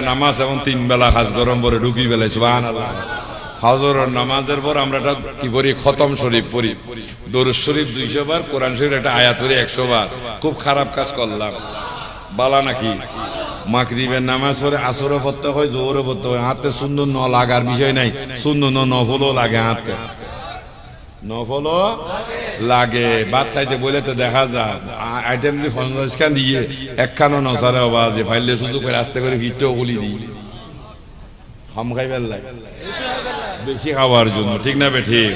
নামাজ এবং তিন বেলা গরম পরে ঢুকি হজরের নামাজের পর আমরা একটা কি খতম শরীফ পড়ি। শরীফ দুইশো বার, কোরআন শরীফ একটা আয়াত একশো বার। খুব খারাপ কাজ করলাম। বালা নাকি? মাকরিবের নামাজ পড়ে আসরও পড়তে হয় জোরও পড়তে হয়। হাতে সুন্দর ন লাগার বিষয় নাই। সুন্দর ন নফলও লাগে হাতে নফলও লাগে। বাদ চাইতে বলে তো দেখা যায় আইটেম দিয়ে পঞ্চাশ খান দিয়ে একখানো নসারে বাজে ফাইলে সুযোগ করে আস্তে করে ভিতরেও গুলি দিই। হাম খাই বেল্লাই বেশি খাওয়ার জন্য, ঠিক না বে ঠিক?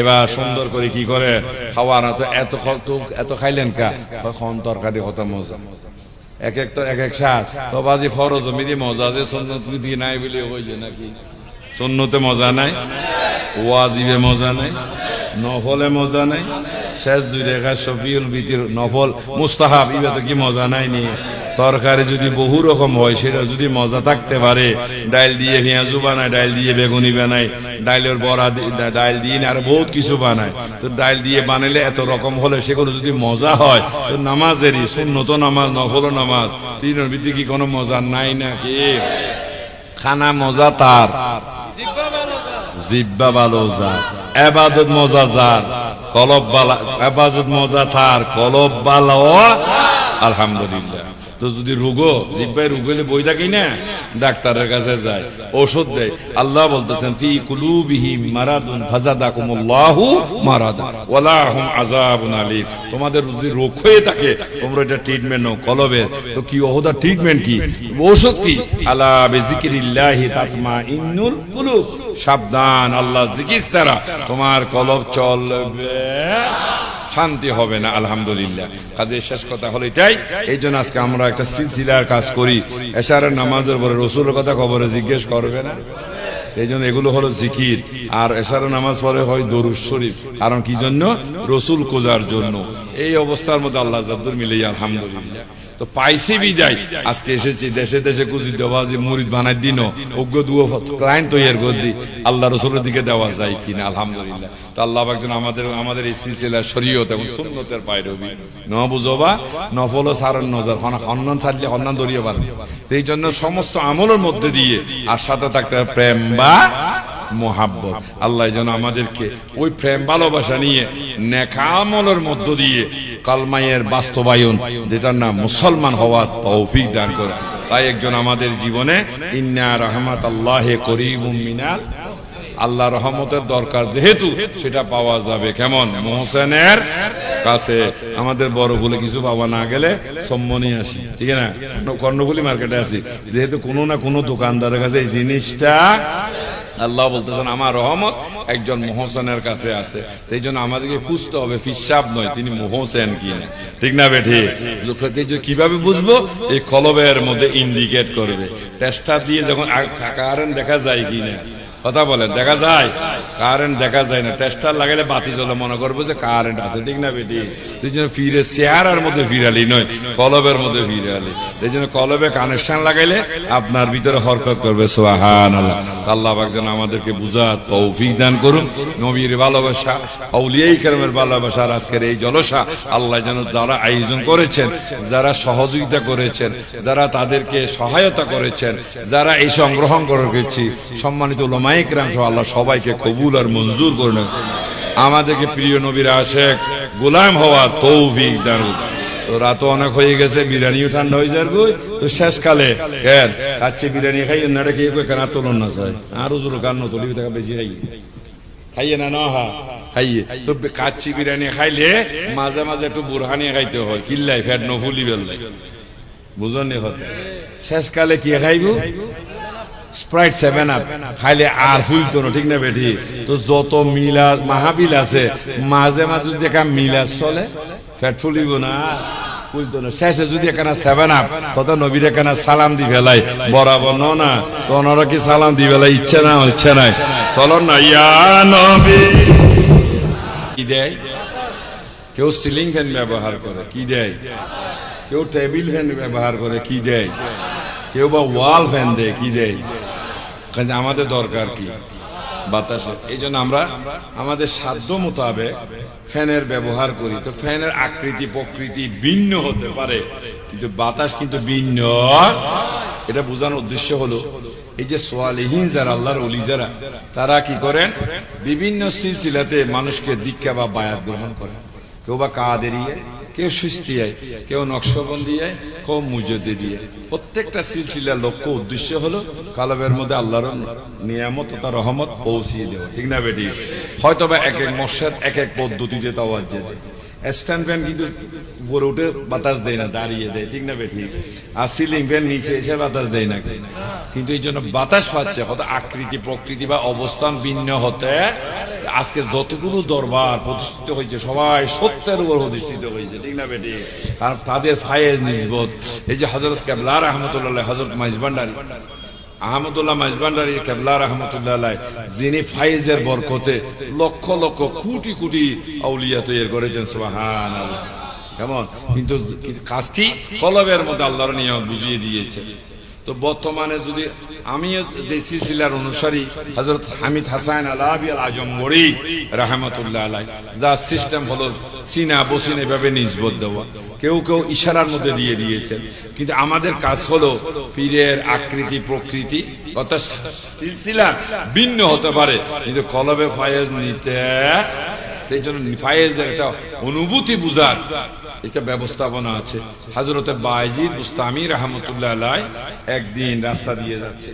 এবার সুন্দর করে কি করে? খাওয়া না তো এত এত খাইলেন কা? খন তরকারি কত মজা। এক এক তো এক এক সার তো বাজি ফরজ, মিদি মজা যে সন্ন্যত বিধি নাই বলে হইলে নাকি? সন্ন্যতে মজা নাই? ওয়াজিবে মজা নাই? নফলে মজা নাই। শেষ দুই রেখা শফিউল বিতির নফল মুস্তাহাব, ইবে তো কি মজা নাই নি। তরকারি যদি বহু রকম হয়, সেটা যদি মজা থাকতে পারে। ডাইল দিয়ে পেঁয়াজু বানায়, ডাইল দিয়ে বেগুনি বানায়। ডাইলের বড়া ডাইল দিয়ে আর বহুত কিছু বানায়। তো ডাইল দিয়ে বানাইলে এত রকম হলে সেগুলো যদি মজা হয়, তো নামাজেরই শূন্যত নামাজ, নফল নামাজ, তিনের ভিত্তি কি কোনো মজা নাই নাকি? খানা মজা তার। জিব্বা ভালো যার। এবাদত মজা যার, কলব বালা, এবাদত মজা তার, কলব বালা আলহামদুলিল্লাহ। তো যদি রোগো জিব্বাই রোগ হলে বই থাকি না? ডাক্তারের কাছে যায়, ওষুধ দেয়। আল্লাহ বলতেছেন, ফি কুলুবিহি মারাদুন ফাজাদাকুমুল্লাহু মারাদা, ওয়ালা হুম আযাবুন আলীম। তোমাদের যদি রোগ হয়ে থাকে, তোমরা এটা ট্রিটমেন্ট নাও কলবের তো কি ওহদা ট্রিটমেন্ট কি? ওষুধ কি? আলা বিজিকিরিল্লাহি তাতমাইন্নুল কুলুব। সাবধান, আল্লাহ জিকির ছাড়া তোমার কলব চলবে। শান্তি হবে না, আলহামদুলিল্লাহ। কাজে শেষ কথা হলো এটাই। এই জন্য আজকে আমরা একটা সিলসিলার কাজ করি। এশারের নামাজের পরে রসুলের কথা খবরে জিজ্ঞেস করবে না? এই জন্য এগুলো হলো জিকির। আর এশারের নামাজ পরে হয় দরুদ শরীফ। কারণ কি জন্য? রসুল কোজার জন্য। এই অবস্থার মধ্যে আল্লাহ জাদ্দুর মিলে আলহামদুলিল্লাহ। তো পাইছি বিজাই আজকে এসেছি দেশে দেশে কুচি দেওয়াজি মুরিদ বানাই দিন। অজ্ঞ দুয়ো ক্লায়েন্ট তৈরি করে দি আল্লাহ রসুলের দিকে দেওয়া যায় কিনা আলহামদুলিল্লাহ। তো আল্লাহ একজন আমাদের আমাদের এই সিলসিলা শরীয়ত এবং সুন্নতের পায়ের রবি ন বুঝবা নফল সারণ নজর। হন্নন ছাড়লে হন্নন দরিয়ে পারেন তো এই জন্য সমস্ত আমলের মধ্যে দিয়ে আর সাথে থাকতে প্রেম বা মোহাব্বত। আল্লাহ যেন আমাদেরকে ওই প্রেম, ভালোবাসা নিয়ে, নেকামলের মধ্য দিয়ে কালমাইয়ের বাস্তবায়ন, যেটার নাম মুসলমান হওয়ার তৌফিক দান করে। তাই একজন আমাদের জীবনে, ইন্না রহমত আল্লাহ করিম মিনাল আল্লাহ রহমতের দরকার যেহেতু, সেটা পাওয়া যাবে কেমন? মোহসেনের কাছে। আমাদের বড় বলে কিছু পাওয়া না গেলে সম্মনি আসি। ঠিক না? কর্ণফুলি মার্কেটে আসি যেহেতু কোনো না কোনো দোকানদারের কাছে এই জিনিসটা আল্লাহ বলতেছেন, আমার রহমত একজন মোহসেনের কাছে আছে। সেই জন্য আমাদেরকে খুঁজতে হবে, ফিসাব নয়, তিনি মোহসেন কিনা। ঠিক না বেঠি কীভাবে বুঝব? এই কলবের মধ্যে ইন্ডিকেট করবে। টেস্টার দিয়ে যখন কারেন্ট দেখা যায় কিনা। কথা বলেন দেখা যায়। কারেন্ট দেখা যায় না। টেস্টার লাগাইলে বাতি জ্বলে। মনে করব যে কারেন্ট আছে, ঠিক না বেটি? তুই জন্য ফিরে চেয়ারের মধ্যে ফিরালি নয়, কলবের মধ্যে ফিরালি। এই জন্য কলবে কানেকশন লাগাইলে আপনার ভিতরে হরকত করবে সোহান আল্লাহ আল্লাহ পাক যেন আমাদেরকে বুঝার তৌফিক দান করুন। নবীর ভালোবাসা, অলিয়াই কেরমের ভালোবাসার আজকের এই জলসা আল্লাহ যেন যারা আয়োজন করেছেন, যারা সহযোগিতা করেছেন, যারা তাদেরকে সহায়তা করেছেন, যারা এই সংগ্রহণ করেছি, সম্মানিত লোমাইক রাংশ আল্লাহ সবাইকে কবুল আর মঞ্জুর করে নেন। আমাদেরকে প্রিয় নবীর আশেক গোলাম হওয়ার তৌফিক তো রাত অনেক হয়ে গেছে, বিরিয়ানিও ঠান্ডা হয়ে যাবে তো শেষকালে কেন কাচ্চি বিরিয়ানি খাই না খেয়ে কেন তোলন না চাই আরও জোর কান্ন তুলি দেখা বেশি খাই। খাইয়ে না না, হা, খাইয়ে। তো কাচ্চি বিরিয়ানি খাইলে মাঝে মাঝে একটু বুরহানি খাইতে হয় কিল্লাই ফ্যাট নফুলি বেললাই বুঝনি হতে শেষকালে কি খাইব? স্প্রাইট সেভেন আপ খাইলে আর ফুলতো না ঠিক না বেঠি? তো যত মিলা মাহাবিল আছে, মাঝে মাঝে যদি একটা মিলাস চলে ফ্যাট ফুলিব না। ফুলতো না শেষে যদি এখানে সেভেন আপ তত নবীর এখানে সালাম দি ফেলাই। বরাবর ন না, তো ওনারা কি সালাম দি ফেলাই। ইচ্ছে না ইচ্ছে নাই। চলো না, ইয়া নবী। কি দেয়? কেউ সিলিং ফ্যান ব্যবহার করে, কি দেয়? কেউ টেবিল ফ্যান ব্যবহার করে, কি দেয়? কেউ বা ওয়াল ফ্যান দেয়, কি দেয়? কাজে আমাদের দরকার কি? বাতাসে। এই জন্য আমরা আমাদের সাধ্য মোতাবেক ফ্যানের ব্যবহার করি। তো ফ্যানের আকৃতি প্রকৃতি ভিন্ন হতে পারে, কিন্তু বাতাস কিন্তু ভিন্ন। এটা বোঝানোর উদ্দেশ্য হলো, এই যে সোয়ালিহীন যারা, আল্লাহর অলি যারা, তারা কি করেন? বিভিন্ন সিলসিলাতে মানুষকে দীক্ষা বা বায়াত গ্রহণ করেন। কেউ বা কাদেরিয়ে কেউ সুস্তিয়ায় কেউ নকশবন্দিয়ে কেউ মুজদে দিয়ে। প্রত্যেকটা সিলসিলার লক্ষ্য উদ্দেশ্য হলো কালবের মধ্যে আল্লাহর নিয়ামত ও তার রহমত পৌঁছিয়ে দেওয়া। ঠিক না বেটি? হয়তো বা এক এক মশাদ এক এক পদ্ধতিতে তাওয়াজ্জে দেয়। স্ট্যান্ড ফ্যান কিন্তু উপরে উঠে বাতাস দেয় না, দাঁড়িয়ে দেয়। ঠিক না বেঠি আর সিলিং ফ্যান নিচে এসে বাতাস দেয় না। কিন্তু এই জন্য বাতাস পাচ্ছে কত আকৃতি, প্রকৃতি বা অবস্থান ভিন্ন হতে আজকে যতগুলো দরবার প্রতিষ্ঠিত হয়েছে, সবাই সত্যের উপর প্রতিষ্ঠিত হয়েছে, ঠিক না বেটি? আর তাদের ফায়েজ নিজবত এই যে হজরত কেবলার আহমদুল্লাহ হজরত মাইজবান্ডারি আহমদুল্লাহ মাইজবান্ডারি কেবলা রহমতুল্লাহ, যিনি ফাইজের বরকতে লক্ষ লক্ষ কোটি কোটি আউলিয়া তৈরি করেছেন আল্লাহ কেমন? কিন্তু কাজ কি কলবের মধ্যে আল্লাহর নিয়ম বুঝিয়ে দিয়েছে। তো বর্তমানে যদি আমি যে সিলসিলার অনুসারী হজরত হামিদ হাসান আলাবি আল আজমগড়ি, রহমতুল্লাহ আলাই যার সিস্টেম হলো চীনা বসিন এভাবে নিজবত দেওয়া কেউ কেউ ইশারার মধ্যে দিয়ে দিয়েছেন। কিন্তু আমাদের কাজ হলো পীরের আকৃতি, প্রকৃতি, অর্থাৎ সিলসিলা ভিন্ন হতে পারে। কিন্তু কলবে ফায়েজ নিতে সেই জন্য নিফায়েজের একটা অনুভূতি বুঝার এটা ব্যবস্থাপনা আছে। হাজরতে বাইজিদ বুস্তামি রহমতুল্লাহ একদিন রাস্তা দিয়ে যাচ্ছে।